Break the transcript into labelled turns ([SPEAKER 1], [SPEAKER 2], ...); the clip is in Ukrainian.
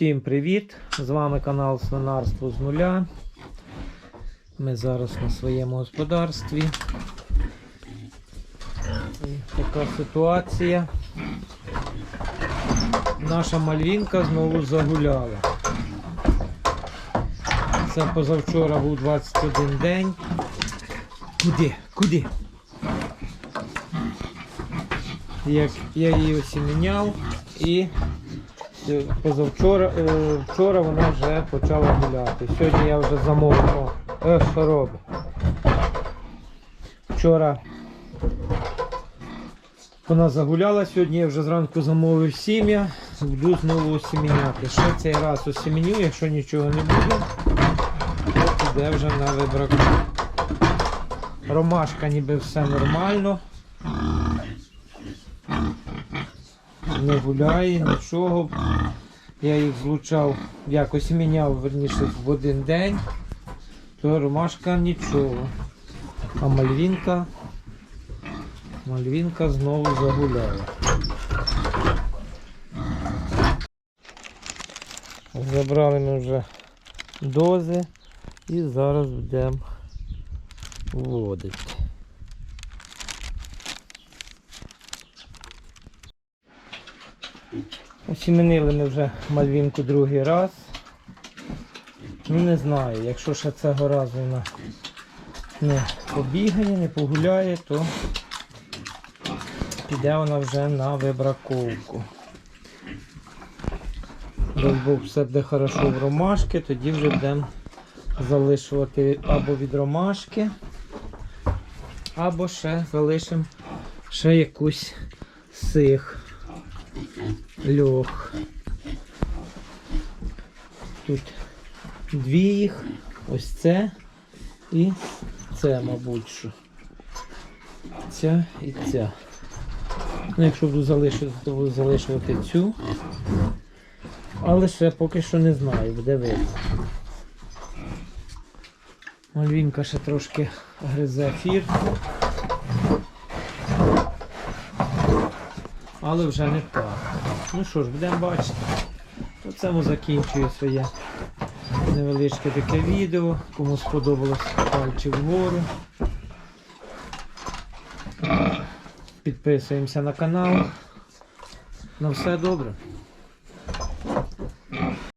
[SPEAKER 1] Всім привіт! З вами канал Свинарство з нуля. Ми зараз на своєму господарстві. І така ситуація. Наша мальвінка знову загуляла. Це позавчора був 21 день. Куди? Куди? Як я її осіміняв і Позавчора е, вчора вона вже почала гуляти. Сьогодні я вже замовив. Е, що робить? Вчора вона загуляла, сьогодні я вже зранку замовив сім'я, буду знову осіміняти. Ще цей раз осіміню, якщо нічого не буде, то піде вже на вибраку. Ромашка ніби все нормально. Не гуляє, нічого. Я їх злучав, якось міняв верніше в один день, то ромашка нічого. А мальвінка, мальвінка знову загуляла. Забрали ми вже дози і зараз будемо вводити. Осіменили ми вже мальвінку другий раз. Ну не знаю, якщо ще цього разу вона не побігає, не погуляє, то піде вона вже на вибраковку. Бог все буде хорошо в ромашки, тоді вже будемо залишувати або від ромашки, або ще залишимо ще якусь з цих льох. Тут дві їх, ось це і це, мабуть, що. Ця і ця. Ну, якщо буду залишити, то буду залишувати цю. Але ще поки що не знаю, буде видно. Мальвінка ще трошки гризе фір. Але вже не так. Ну що ж, будемо бачити. На цьому закінчую своє невеличке таке відео. Кому сподобалось пальчик вгору. Підписуємося на канал. На все добре.